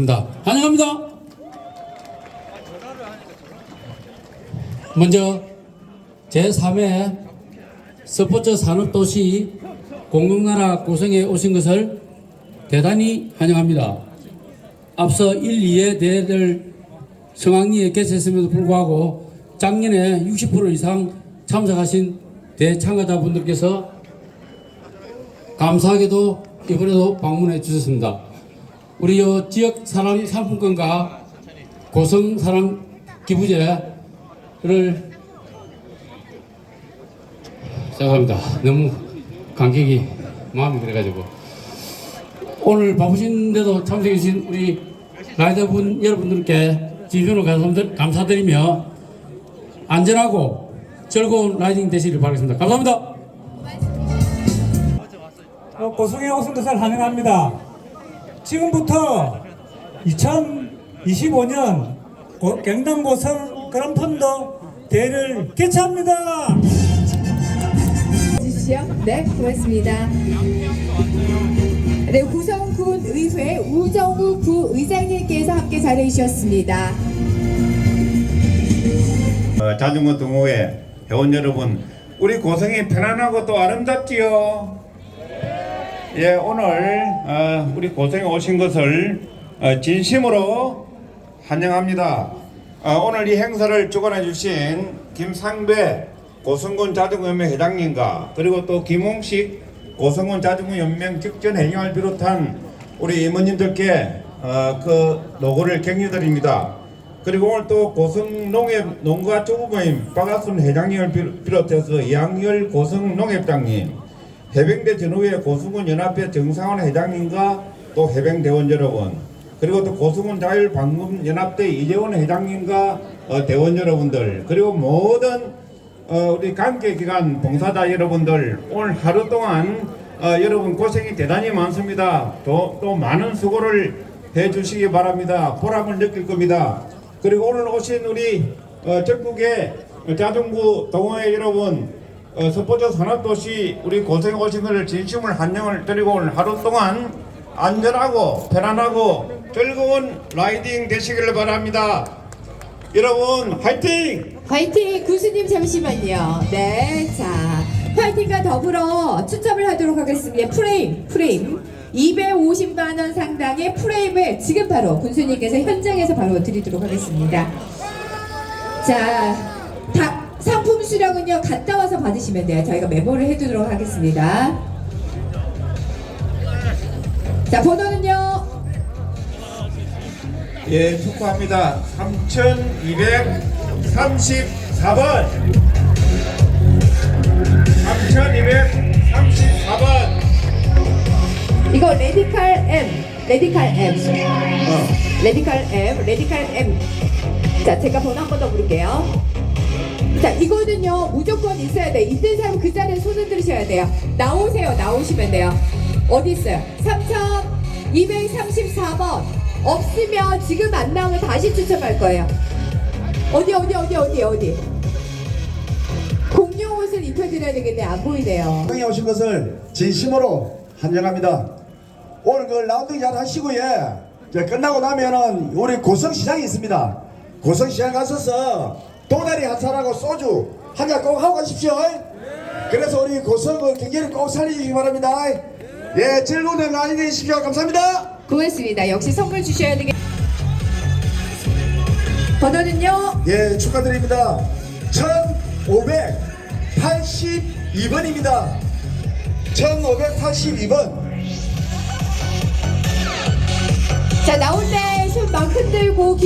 합니다. 환영합니다. 먼저 제3회 스포츠 산업도시 공동나라 구성에 오신 것을 대단히 환영합니다. 앞서 1, 2회 대회를 성황리에 개최했음에도 불구하고 작년에 60% 이상 참석하신 대참가자분들께서 감사하게도 이번에도 방문해 주셨습니다. 우리 요 지역 사랑 상품권과 고성 사랑 기부제를 생각합니다. 너무 감격이 마음이 그래가지고 오늘 바쁘신데도 참석해 주신 우리 라이더분 여러분들께 진심으로 감사드- 감사드리며 안전하고 즐거운 라이딩 되시길 바라겠습니다. 감사합니다. 어, 고성에 오신 것을 환영합니다. 지금부터 2025년 경남 고성 그란펀드 대회를 개최합니다. 주시죠. 네, 고맙습니다. 네, 구성군 의회 우정우 부의장님께서 함께 자리해 주셨습니다. 어, 자전거 동호회 회원 여러분, 우리 고성이 편안하고 또 아름답지요. 예, 오늘 어, 우리 고성에 오신 것을 어, 진심으로 환영합니다. 어, 오늘 이 행사를 주관해 주신 김상배 고성군 자전거연맹 회장님과 그리고 또 김홍식 고성군 자전거연맹 직전 회장을 비롯한 우리 임원님들께 어, 그 노고를 격려드립니다. 그리고 오늘 또 고성 농협 농가 조부모임 박아순 회장님을 비- 비롯해서 이양열 고성 농협장님, 해병대 전후회 고수군 연합회 정상원 회장님과 또 해병대원 여러분, 그리고 또 고수군 자율방문 연합대 이재원 회장님과 어, 대원 여러분들, 그리고 모든 어, 우리 관계기관 봉사자 여러분들 오늘 하루 동안 어, 여러분 고생이 대단히 많습니다. 또, 또 많은 수고를 해주시기 바랍니다. 보람을 느낄 겁니다. 그리고 오늘 오신 우리 어, 전국의 자전거 동호회 여러분 어, 스포츠 산업도시 우리 고생에 오신 것을 진심을 환영을 드리고 오늘 하루 동안 안전하고 편안하고 즐거운 라이딩 되시기를 바랍니다. 여러분 화이팅! 화이팅! 구수님 잠시만요. 네, 자, 화이팅과 더불어 추첨을 하도록 하겠습니다. 프레임, 프레임. 250만 원 상당의 프레임을 지금 바로 군수님께서 현장에서 바로 드리도록 하겠습니다. 자, 다, 수령은요 갔다 와서 받으시면 돼요. 저희가 메모를 해두도록 하겠습니다. 자, 번호는요. 예, 축하합니다. 3234번. 3234번. 이거 레디칼 M, 레디칼 M, 레디칼 M, 레디칼 M. 자, 제가 번호 한 번 더 부를게요. 자, 이거는요 무조건 있어야 돼. 있는 사람 그 자리에 손을 들으셔야 돼요. 나오세요, 나오시면 돼요. 어디 있어요? 3,234번. 없으면 지금 안 나오면 다시 추첨할 거예요. 어디, 어디, 어디, 어디, 어디. 공룡 옷을 입혀드려야 되겠네. 안 보이네요. 형에 오신 것을 진심으로 환영합니다. 오늘 그 라운딩 잘 하시고요. 이제 끝나고 나면은 우리 고성시장이 있습니다. 고성시장 가셔서 도다리 한차하고 소주 한 잔 꼭 하고 가십시오. 그래서 우리 고성을 경기를 꼭 살리시기 바랍니다. 예, 즐거운 날 많이 되십시오. 감사합니다. 고맙습니다. 역시 선물 주셔야 되겠. 번호는요? 예, 축하드립니다. 1582번입니다. 1582번. 자 나올 때손막 흔들고.